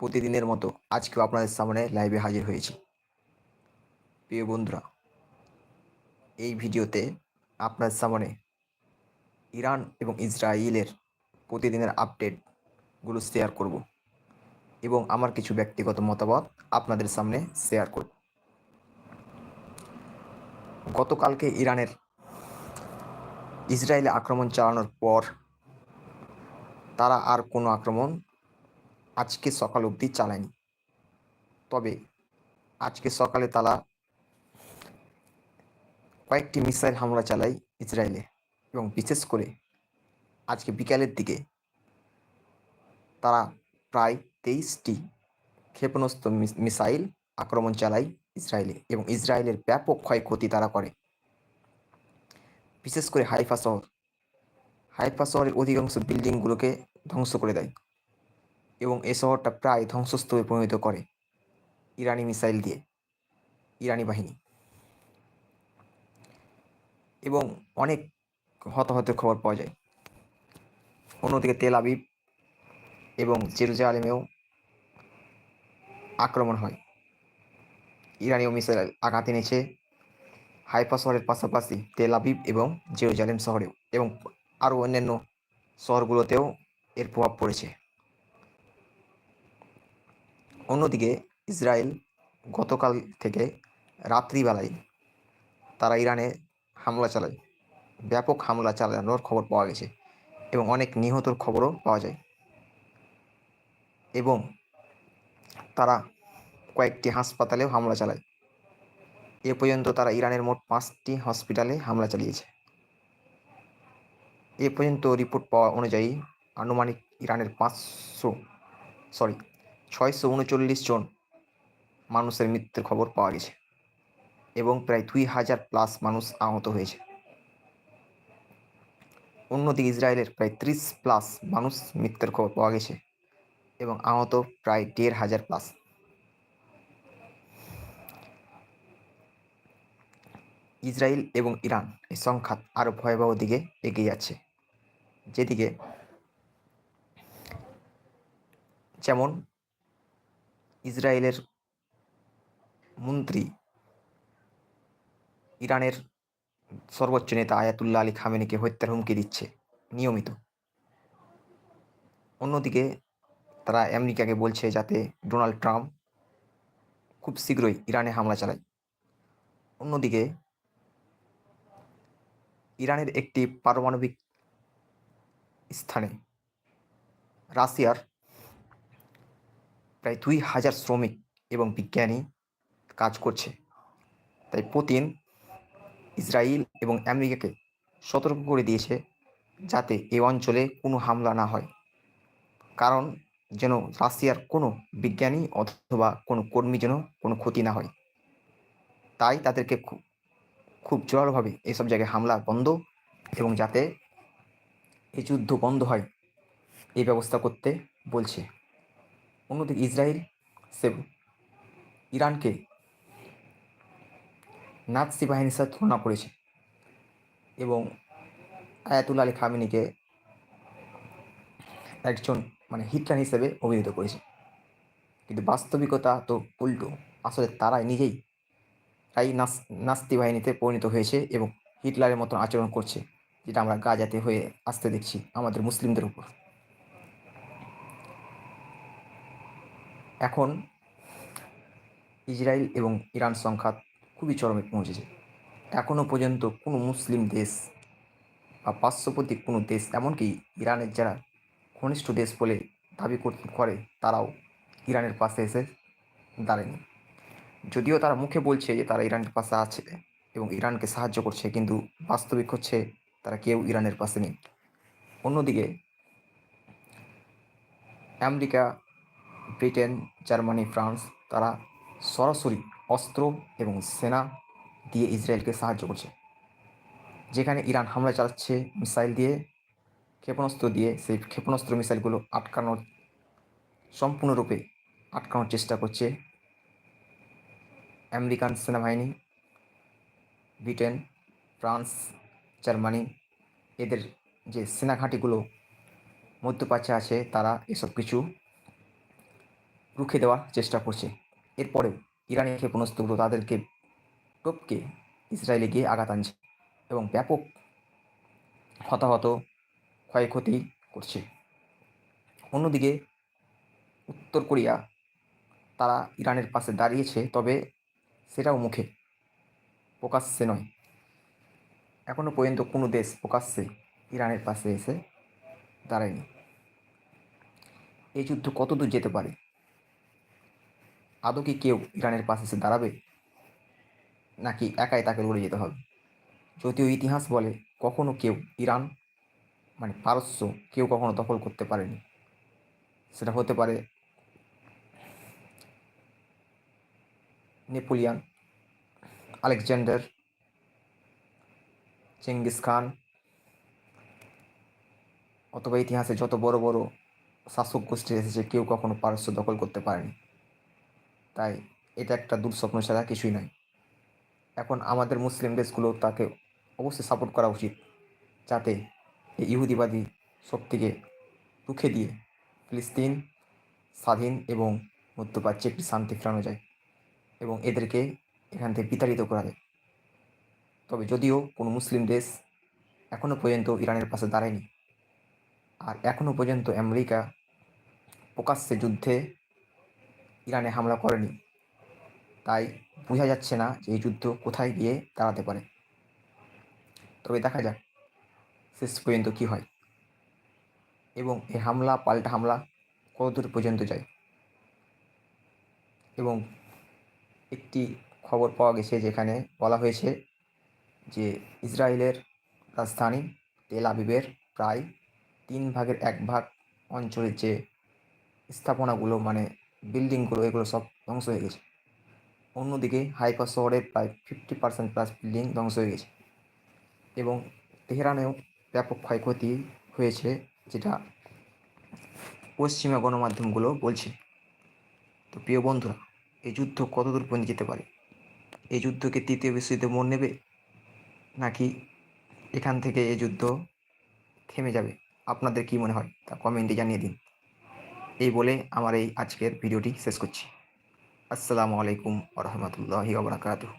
প্রতিদিনের মতো আজকেও আপনাদের সামনে লাইভে হাজির হয়েছি। প্রিয় বন্ধুরা, এই ভিডিওতে আপনার সামনে ইরান এবং ইসরায়েলের প্রতিদিনের আপডেটগুলো শেয়ার করব এবং আমার কিছু ব্যক্তিগত মতামত আপনাদের সামনে শেয়ার করব। গতকালকে ইরানের ইসরায়েলে আক্রমণ চালানোর পর তারা আর কোনো আক্রমণ আজকে সকাল অবধি চালায়নি। তবে আজকে সকালে তারা কয়েকটি মিসাইল হামলা চালায় ইসরায়েলে এবং বিশেষ করে আজকে বিকালের দিকে তারা প্রায় তেইশটি ক্ষেপণাস্ত্র মিসাইল আক্রমণ চালায় ইসরায়েলে এবং ইসরায়েলের ব্যাপক ক্ষয়ক্ষতি তারা করে। বিশেষ করে হাইফা শহর। হাইফা শহরের অধিকাংশ বিল্ডিংগুলোকে ধ্বংস করে দেয়। এবং এ শহরটা প্রায় ধ্বংসস্তূপে পরিণত করে ইরানি মিসাইল দিয়ে, ইরানি বাহিনী। এবং অনেক হতাহতের খবর পাওয়া যায়। অন্যদিকে তেল আবিব এবং জেরুজালেমেও আক্রমণ হয়। ইরানীয় মিসাইল আঘাত এনেছে হাইফা শহরের পাশাপাশি তেল আবিব এবং জেরুজালেম শহরেও এবং আরও অন্যান্য শহরগুলোতেও এর প্রভাব পড়েছে। অন্যদিকে ইসরায়েল গতকাল থেকে রাত্রিবেলায় তারা ইরানে হামলা চালায়, ব্যাপক হামলা চালানোর খবর পাওয়া গেছে এবং অনেক নিহতর খবরও পাওয়া যায়। এবং তারা কয়েকটি হাসপাতালেও হামলা চালায়। এ পর্যন্ত তারা ইরানের মোট পাঁচটি হসপিটালে হামলা চালিয়েছে। এ পর্যন্ত রিপোর্ট পাওয়া অনুযায়ী আনুমানিক ইরানের পাঁচশো, সরি ছয়শো উনচল্লিশ জন মানুষের মৃত্যুর খবর পাওয়া গেছে এবং প্রায় দুই হাজার প্লাস মানুষ আহত হয়েছে। অন্যদিকে ইসরায়েলের প্রায় ত্রিশ প্লাস মানুষ মৃত্যুর খবর পাওয়া গেছে এবং আহত প্রায় দেড় হাজার প্লাস ইসরায়েল এবং ইরান এই সংখ্যা আরও ভয়াবহ দিকে এগিয়ে যাচ্ছে। যেদিকে যেমন ইসরায়েলের মন্ত্রী ইরানের সর্বোচ্চ নেতা আয়াতুল্লাহ আলী খামেনিকে হত্যার হুমকি দিচ্ছে, নিয়মিত। অন্যদিকে তারা আমেরিকাকে বলছে যাতে ডোনাল্ড ট্রাম্প খুব শীঘ্রই ইরানে হামলা চালায়। অন্যদিকে ইরানের একটি পারমাণবিক স্থানে রাশিয়ার প্রায় দুই হাজার শ্রমিক এবং বিজ্ঞানী কাজ করছে। তাই পুতিন ইসরায়েল এবং আমেরিকাকে সতর্ক করে দিয়েছে যাতে এ অঞ্চলে কোনো হামলা না হয়। কারণ যেন রাশিয়ার কোনো বিজ্ঞানী অথবা কোনো কর্মী যেন কোনো ক্ষতি না হয়। তাই তাদেরকে খুব খুব জোরালোভাবে এসব জায়গায় হামলা বন্ধ এবং যাতে এই যুদ্ধ বন্ধ হয় এই ব্যবস্থা করতে বলছে। অন্যদিকে ইসরায়েল সে ইরানকে নাৎসি বাহিনীর সাথে তুলনা করেছে এবং আয়াতুল আলী খামিনিকে একজন মানে হিটলার হিসেবে অভিহিত করেছে। কিন্তু বাস্তবিকতা তো উল্টো। আসলে তারাই নিজেই তাই নাস নাস্তি বাহিনীতে পরিণত হয়েছে এবং হিটলারের মতন আচরণ করছে, যেটা আমরা গাজাতে হয়ে আসতে দেখছি আমাদের মুসলিমদের উপর। এখন ইসরায়েল এবং ইরান সংখ্যা খুবই চরমে পৌঁছেছে। এখনও পর্যন্ত কোনো মুসলিম দেশ বা পার্শ্ববর্তী কোনো দেশ, এমনকি ইরানের যারা ঘনিষ্ঠ দেশ বলে দাবি করে, তারাও ইরানের পাশে এসে দাঁড়ায়নি। যদিও তারা মুখে বলছে যে তারা ইরানের পাশে আছে এবং ইরানকে সাহায্য করছে, কিন্তু বাস্তবিক হচ্ছে তারা কেউ ইরানের পাশে নেই। অন্যদিকে আমেরিকা ব্রিটেন, জার্মানি, ফ্রান্স, তারা সরাসরি অস্ত্র এবং সেনা দিয়ে ইসরায়েলকে সাহায্য করছে। যেখানে ইরান হামলা চালাচ্ছে, মিসাইল দিয়ে, ক্ষেপণাস্ত্র দিয়ে, সেই ক্ষেপণাস্ত্র মিসাইলগুলো আটকানোর সম্পূর্ণরূপে আটকানোর চেষ্টা করছে আমেরিকান সেনাবাহিনী, ব্রিটেন, ফ্রান্স, জার্মানি। এদের যে সেনা ঘাঁটিগুলো মধ্যপ্রাচ্যে আছে, তারা এসব কিছু রুখে দেওয়ার চেষ্টা করছে। এরপরেও ইরানি ক্ষেপণাস্ত্রগুলো তাদেরকে টপকে ইসরায়েলে গিয়ে আঘাত আনছে এবং ব্যাপক হতাহত, ক্ষয়ক্ষতি করছে। অন্যদিকে উত্তর কোরিয়া, তারা ইরানের পাশে দাঁড়িয়েছে, তবে সেটাও মুখে, প্রকাশ্যে নয়। এখনও পর্যন্ত কোনো দেশ প্রকাশ্যে ইরানের পাশে এসে দাঁড়ায়নি। এই যুদ্ধ কতদূর যেতে পারে? আদৌ কি কেউ ইরানের পাশে এসে দাঁড়াবে? নাকি একাই তাকে লড়ে যেতে হবে? যদিও ইতিহাস বলে কখনো কেউ ইরান মানে পারস্য, কেউ কখনো দখল করতে পারেনি। সেটা হতে পারে নেপোলিয়ান আলেকজান্ডার, চেঙ্গিস খান, অথবা ইতিহাসে যত বড় বড় শাসক গোষ্ঠী এসেছে, কেউ কখনো পারস্য দখল করতে পারেনি। তাই এটা একটা দুঃস্বপ্ন ছাড়া কিছুই নয় এখন আমাদের মুসলিম দেশগুলো তাকে অবশ্যই সাপোর্ট করা উচিত, যাতে এই ইহুদিবাদী শক্তিকে রুখে দিয়ে ফিলিস্তিন স্বাধীন এবং মধ্যপ্রাচ্যে একটি শান্তি ফেরানো যায় এবং এদেরকে এখান থেকে বিতাড়িত করা যায়। তবে যদিও কোনো মুসলিম দেশ এখনও পর্যন্ত ইরানের পাশে দাঁড়ায়নি, আর এখনও পর্যন্ত আমেরিকা প্রকাশ্যে যুদ্ধে ইরানে হামলা করেনি। তাই বোঝা যাচ্ছে না যে এই যুদ্ধ কোথায় গিয়ে দাঁড়াতে পারে। তবে দেখা যাক শেষ পর্যন্ত কী হয়। এবং এই হামলা, পাল্টা হামলা কতদূর পর্যন্ত যায়। এবং একটি খবর পাওয়া গেছে যেখানে বলা হয়েছে যে ইসরায়েলের রাজধানী তেল আবিবের প্রায় তিন ভাগের এক ভাগ অঞ্চলের যে স্থাপনাগুলো মানে বিল্ডিংগুলো এগুলো সব ধ্বংস হয়ে গেছে। অন্যদিকে হাইফা শহরে প্রায় ফিফটি পার্সেন্ট প্লাস বিল্ডিং ধ্বংস হয়ে গেছে। এবং তেহরানেও ব্যাপক ক্ষয়ক্ষতি হয়েছে, যেটা পশ্চিমা গণমাধ্যমগুলো বলছে। তো প্রিয় বন্ধুরা, এই যুদ্ধ কতদূর পর্যন্ত যেতে পারে? এই যুদ্ধকে তৃতীয় বিশ্বযুদ্ধে মন নেবে? নাকি এখান থেকে এই যুদ্ধ থেমে যাবে? আপনাদের কি মনে হয়? তা কমেন্টে জানিয়ে দিন। এই বলে আমার এই আজকের ভিডিওটি শেষ করছি। আসসালামু আলাইকুম রহমতুল্লাহি ওবরাকাতুহ